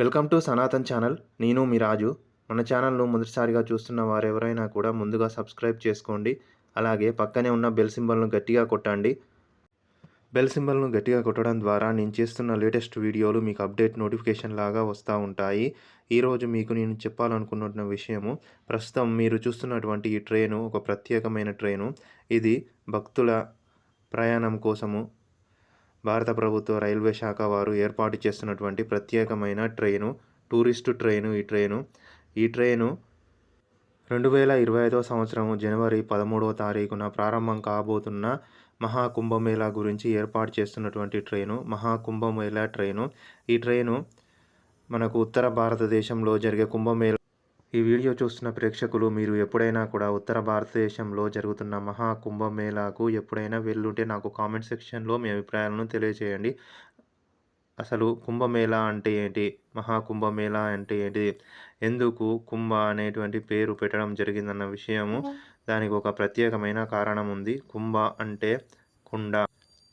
Welcome to Sanatan channel. నేను మీ రాజు. మన ఛానల్ను మొదటిసారిగా చూస్తున్న వారెవరైనా కూడా ముందుగా సబ్స్క్రైబ్ చేసుకోండి. అలాగే పక్కనే ఉన్న బెల్ సింబల్ను గట్టిగా కొట్టండి. బెల్ సింబల్ను గట్టిగా కొట్టడం ద్వారా నేను చేస్తున్న లేటెస్ట్ వీడియోలు మీకు అప్డేట్ నోటిఫికేషన్ లాగా వస్తూ ఉంటాయి. ఈరోజు మీకు నేను చెప్పాలనుకున్న విషయము ప్రస్తుతం మీరు చూస్తున్నటువంటి ఈ ట్రైను ఒక ప్రత్యేకమైన ట్రైను. ఇది భక్తుల ప్రయాణం కోసము భారత ప్రభుత్వ రైల్వే శాఖ వారు ఏర్పాటు చేస్తున్నటువంటి ప్రత్యేకమైన ట్రైను టూరిస్టు ట్రైను ఈ ట్రైను. ఈ ట్రైను రెండు వేల ఇరవై ఐదో సంవత్సరం జనవరి పదమూడవ తారీఖున ప్రారంభం కాబోతున్న మహాకుంభమేళా గురించి ఏర్పాటు చేస్తున్నటువంటి ట్రైను మహాకుంభమేళా ట్రైను. ఈ ట్రైను మనకు ఉత్తర భారతదేశంలో జరిగే కుంభమేళ ఈ వీడియో చూస్తున్న ప్రేక్షకులు మీరు ఎప్పుడైనా కూడా ఉత్తర భారతదేశంలో జరుగుతున్న మహా కుంభమేళాకు ఎప్పుడైనా వెళ్ళుంటే నాకు కామెంట్ సెక్షన్లో మీ అభిప్రాయాలను తెలియజేయండి. అసలు కుంభమేళా అంటే ఏంటి? మహాకుంభమేళా అంటే ఏంటి? ఎందుకు కుంభ అనేటువంటి పేరు పెట్టడం జరిగిందన్న విషయము దానికి ఒక ప్రత్యేకమైన కారణం ఉంది. కుంభ అంటే కుండ.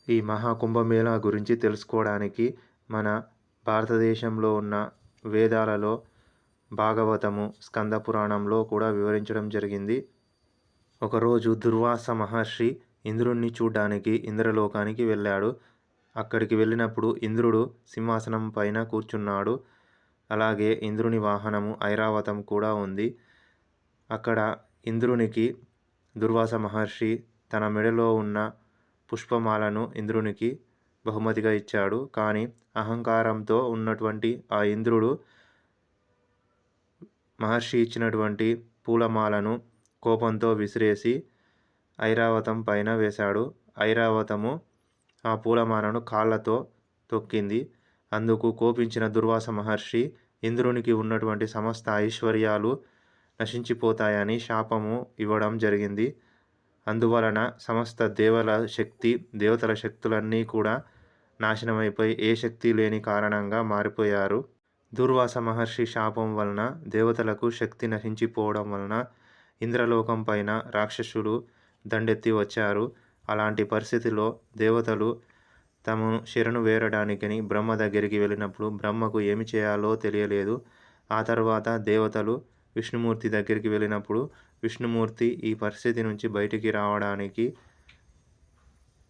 ఈ మహా కుంభమేళా గురించి తెలుసుకోవడానికి మన భారతదేశంలో ఉన్న వేదాలలో భాగవతము స్కంద పురాణంలో కూడా వివరించడం జరిగింది. ఒకరోజు దుర్వాస మహర్షి ఇంద్రుణ్ణి చూడ్డానికి ఇంద్రలోకానికి వెళ్ళాడు. అక్కడికి వెళ్ళినప్పుడు ఇంద్రుడు సింహాసనం పైన కూర్చున్నాడు. అలాగే ఇంద్రుని వాహనము ఐరావతం కూడా ఉంది. అక్కడ ఇంద్రునికి దుర్వాస మహర్షి తన మెడలో ఉన్న పుష్పమాలను ఇంద్రునికి బహుమతిగా ఇచ్చాడు. కానీ అహంకారంతో ఉన్నటువంటి ఆ ఇంద్రుడు మహర్షి ఇచ్చినటువంటి పూలమాలను కోపంతో విసిరేసి ఐరావతం పైన వేశాడు. ఐరావతము ఆ పూలమాలను కాళ్ళతో తొక్కింది. అందుకు కోపించిన దుర్వాస మహర్షి ఇంద్రునికి ఉన్నటువంటి సమస్త ఐశ్వర్యాలు నశించిపోతాయని శాపము ఇవ్వడం జరిగింది. అందువలన సమస్త దేవల శక్తి దేవతల శక్తులన్నీ కూడా నాశనమైపోయి ఏ శక్తి లేని కారణంగా మారిపోయారు. దుర్వాస మహర్షి శాపం వలన దేవతలకు శక్తి నశించిపోవడం వలన ఇంద్రలోకం పైన రాక్షసులు దండెత్తి వచ్చారు. అలాంటి పరిస్థితిలో దేవతలు తమను శరణు వేరడానికని బ్రహ్మ దగ్గరికి వెళ్ళినప్పుడు బ్రహ్మకు ఏమి చేయాలో తెలియలేదు. ఆ తర్వాత దేవతలు విష్ణుమూర్తి దగ్గరికి వెళ్ళినప్పుడు విష్ణుమూర్తి ఈ పరిస్థితి నుంచి బయటికి రావడానికి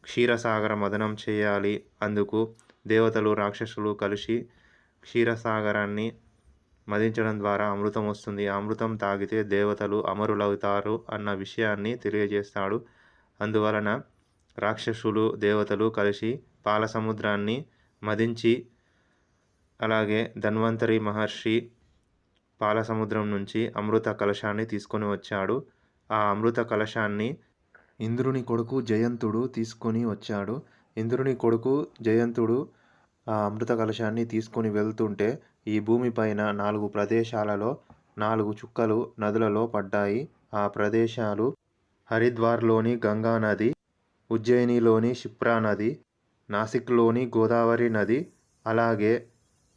క్షీరసాగర మదనం చేయాలి. అందుకు దేవతలు రాక్షసులు కలిసి క్షీరసాగరాన్ని మదించడం ద్వారా అమృతం వస్తుంది. అమృతం తాగితే దేవతలు అమరులవుతారు అన్న విషయాన్ని తెలియజేస్తాడు. అందువలన రాక్షసులు దేవతలు కలిసి పాల సముద్రాన్ని మదించి అలాగే ధన్వంతరి మహర్షి పాల సముద్రం నుంచి అమృత కలశాన్ని తీసుకొని వచ్చాడు. ఆ అమృత కలశాన్ని ఇంద్రుని కొడుకు జయంతుడు తీసుకొని వచ్చాడు. ఇంద్రుని కొడుకు జయంతుడు అమృత కలశాన్ని తీసుకొని వెళ్తుంటే ఈ భూమిపైన నాలుగు ప్రదేశాలలో నాలుగు చుక్కలు నదులలో పడ్డాయి. ఆ ప్రదేశాలు హరిద్వార్లోని గంగా నది ఉజ్జయినిలోని షిప్రా నది నాసిక్లోని గోదావరి నది అలాగే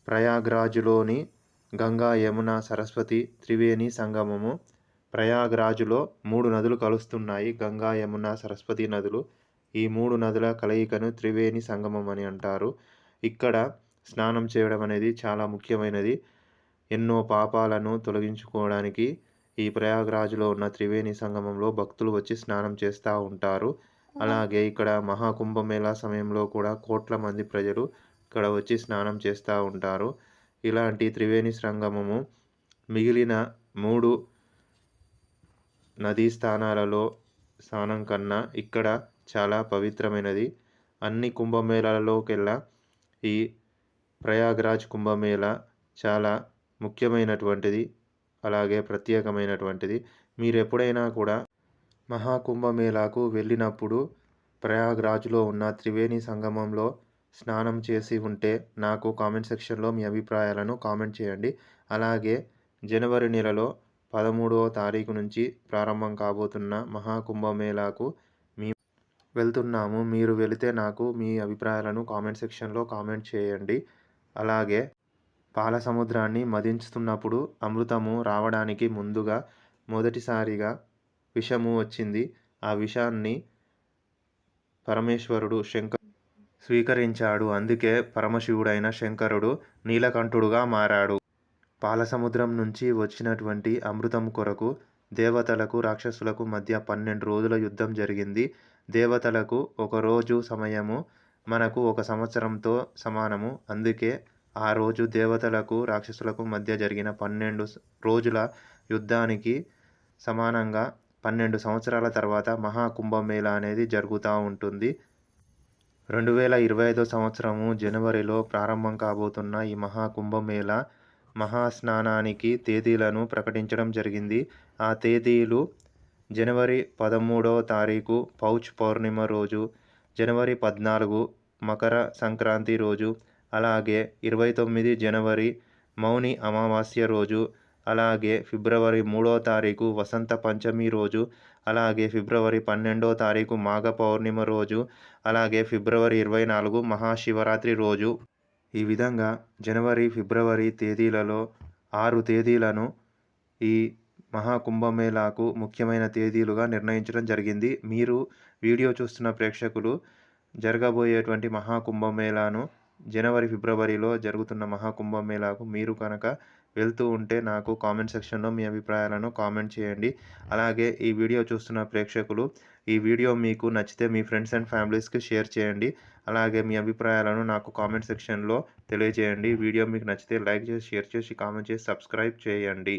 ప్రయాగ్రాజ్లోని గంగా యమున సరస్వతి త్రివేణి సంగమము ప్రయాగ్రాజులో మూడు నదులు కలుస్తున్నాయి. గంగా యమున సరస్వతి నదులు ఈ మూడు నదుల కలయికను త్రివేణి సంగమం అని అంటారు. ఇక్కడ స్నానం చేయడం అనేది చాలా ముఖ్యమైనది. ఎన్నో పాపాలను తొలగించుకోవడానికి ఈ ప్రయాగరాజులో ఉన్న త్రివేణి సంగమంలో భక్తులు వచ్చి స్నానం చేస్తూ ఉంటారు. అలాగే ఇక్కడ మహాకుంభమేళా సమయంలో కూడా కోట్ల మంది ప్రజలు ఇక్కడ వచ్చి స్నానం చేస్తూ ఉంటారు. ఇలాంటి త్రివేణి సంగమము మిగిలిన మూడు నదీ స్థానాలలో స్నానం కన్నా ఇక్కడ చాలా పవిత్రమైనది. అన్ని కుంభమేళాలలోకెల్లా ఈ ప్రయాగ్రాజ్ కుంభమేళ చాలా ముఖ్యమైనటువంటిది అలాగే ప్రత్యేకమైనటువంటిది. మీరు ఎప్పుడైనా కూడా మహాకుంభమేళాకు వెళ్ళినప్పుడు ప్రయాగ్రాజ్లో ఉన్న త్రివేణి సంగమంలో స్నానం చేసి ఉంటే నాకు కామెంట్ సెక్షన్లో మీ అభిప్రాయాలను కామెంట్ చేయండి. అలాగే జనవరి నెలలో పదమూడవ తారీఖు నుంచి ప్రారంభం కాబోతున్న మహాకుంభమేళాకు వెళ్తున్నాము. మీరు వెళితే నాకు మీ అభిప్రాయాలను కామెంట్ సెక్షన్లో కామెంట్ చేయండి. అలాగే పాల సముద్రాన్ని మదించుతున్నప్పుడు అమృతము రావడానికి ముందుగా మొదటిసారిగా విషము వచ్చింది. ఆ విషాన్ని పరమేశ్వరుడు శంకర్ స్వీకరించాడు. అందుకే పరమశివుడైన శంకరుడు నీలకంఠుడుగా మారాడు. పాలసముద్రం నుంచి వచ్చినటువంటి అమృతం కొరకు దేవతలకు రాక్షసులకు మధ్య పన్నెండు రోజుల యుద్ధం జరిగింది. దేవతలకు ఒక రోజు సమయము మనకు ఒక సంవత్సరంతో సమానము. అందుకే ఆ రోజు దేవతలకు రాక్షసులకు మధ్య జరిగిన పన్నెండు రోజుల యుద్ధానికి సమానంగా పన్నెండు సంవత్సరాల తర్వాత మహాకుంభమేళ అనేది జరుగుతూ ఉంటుంది. రెండు వేల ఇరవై ఐదో సంవత్సరము జనవరిలో ప్రారంభం కాబోతున్న ఈ మహాకుంభమేళ మహాస్నానానికి తేదీలను ప్రకటించడం జరిగింది. ఆ తేదీలు జనవరి పదమూడవ తారీఖు పౌచ్ పౌర్ణిమ రోజు జనవరి పద్నాలుగు మకర సంక్రాంతి రోజు అలాగే ఇరవై తొమ్మిది జనవరి మౌని అమావాస్య రోజు అలాగే ఫిబ్రవరి మూడో తారీఖు వసంత పంచమి రోజు అలాగే ఫిబ్రవరి పన్నెండో తారీఖు మాఘ పౌర్ణిమ రోజు అలాగే ఫిబ్రవరి ఇరవై నాలుగు మహాశివరాత్రి రోజు. ఈ విధంగా జనవరి ఫిబ్రవరి తేదీలలో ఆరు తేదీలను ఈ మహాకుంభమేళాకు ముఖ్యమైన తేదీలుగా నిర్ణయించడం జరిగింది. మీరు వీడియో చూస్తున్న ప్రేక్షకులు జరగబోయేటువంటి మహాకుంభమేళాను జనవరి ఫిబ్రవరిలో జరుగుతున్న మహాకుంభమేళాకు మీరు కనుక వెళ్తూ ఉంటే నాకు కామెంట్ సెక్షన్లో మీ అభిప్రాయాలను కామెంట్ చేయండి. అలాగే ఈ వీడియో చూస్తున్న ప్రేక్షకులు ఈ వీడియో మీకు నచ్చితే మీ ఫ్రెండ్స్ అండ్ ఫ్యామిలీస్కి షేర్ చేయండి. అలాగే మీ అభిప్రాయాలను నాకు కామెంట్ సెక్షన్లో తెలియజేయండి. వీడియో మీకు నచ్చితే లైక్ చేసి షేర్ చేసి కామెంట్ చేసి సబ్స్క్రైబ్ చేయండి.